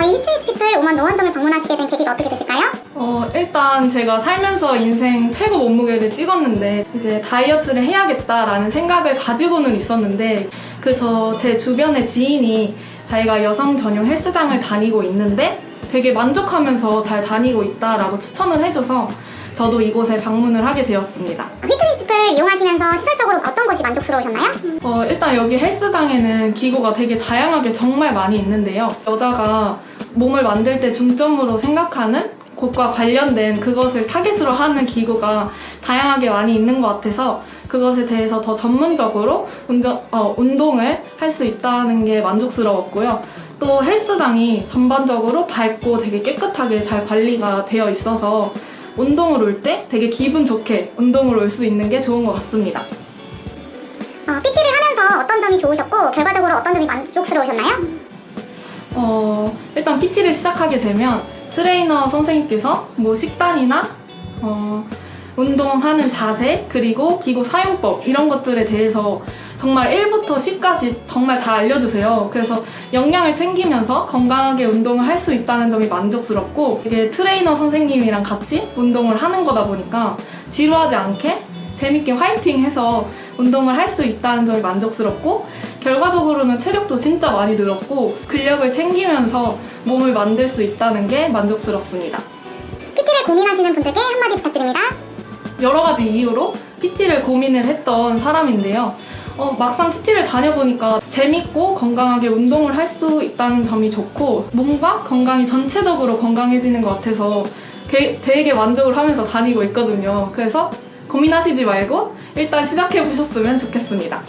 저희 피플 오만 노원점을 방문하시게 된 계기가 어떻게 되실까요? 어, 일단 제가 살면서 인생 최고 몸무게를 찍었는데 이제 다이어트를 해야겠다라는 생각을 가지고는 있었는데 그 저 제 주변의 지인이 자기가 여성 전용 헬스장을 다니고 있는데 되게 만족하면서 잘 다니고 있다라고 추천을 해줘서 저도 이곳에 방문을 하게 되었습니다. 피트 피플 이용하시면서 시설적으로 어떤 것이 만족스러우셨나요? 어, 일단 여기 헬스장에는 기구가 되게 다양하게 정말 많이 있는데요. 여자가 몸을 만들 때 중점으로 생각하는 곳과 관련된 그것을 타겟으로 하는 기구가 다양하게 많이 있는 것 같아서 그것에 대해서 더 전문적으로 운전, 어, 운동을 할 수 있다는 게 만족스러웠고요. 또 헬스장이 전반적으로 밝고 되게 깨끗하게 잘 관리가 되어 있어서 운동을 올 때 되게 기분 좋게 운동을 올 수 있는 게 좋은 것 같습니다. 어, PT를 하면서 어떤 점이 좋으셨고 결과적으로 어떤 점이 만족스러우셨나요? 어, 일단 PT를 시작하게 되면 트레이너 선생님께서 뭐 식단이나 어, 운동하는 자세 그리고 기구 사용법 이런 것들에 대해서 정말 1부터 10까지 정말 다 알려주세요. 그래서 영양을 챙기면서 건강하게 운동을 할 수 있다는 점이 만족스럽고 이게 트레이너 선생님이랑 같이 운동을 하는 거다 보니까 지루하지 않게 재밌게 화이팅 해서 운동을 할 수 있다는 점이 만족스럽고 결과적으로는 체력도 진짜 많이 늘었고 근력을 챙기면서 몸을 만들 수 있다는 게 만족스럽습니다. PT를 고민하시는 분들께 한마디 부탁드립니다. 여러 가지 이유로 PT를 고민을 했던 사람인데요. 어, 막상 PT를 다녀보니까 재밌고 건강하게 운동을 할 수 있다는 점이 좋고 몸과 건강이 전체적으로 건강해지는 것 같아서 게- 되게 만족을 하면서 다니고 있거든요. 그래서 고민하시지 말고 일단 시작해 보셨으면 좋겠습니다.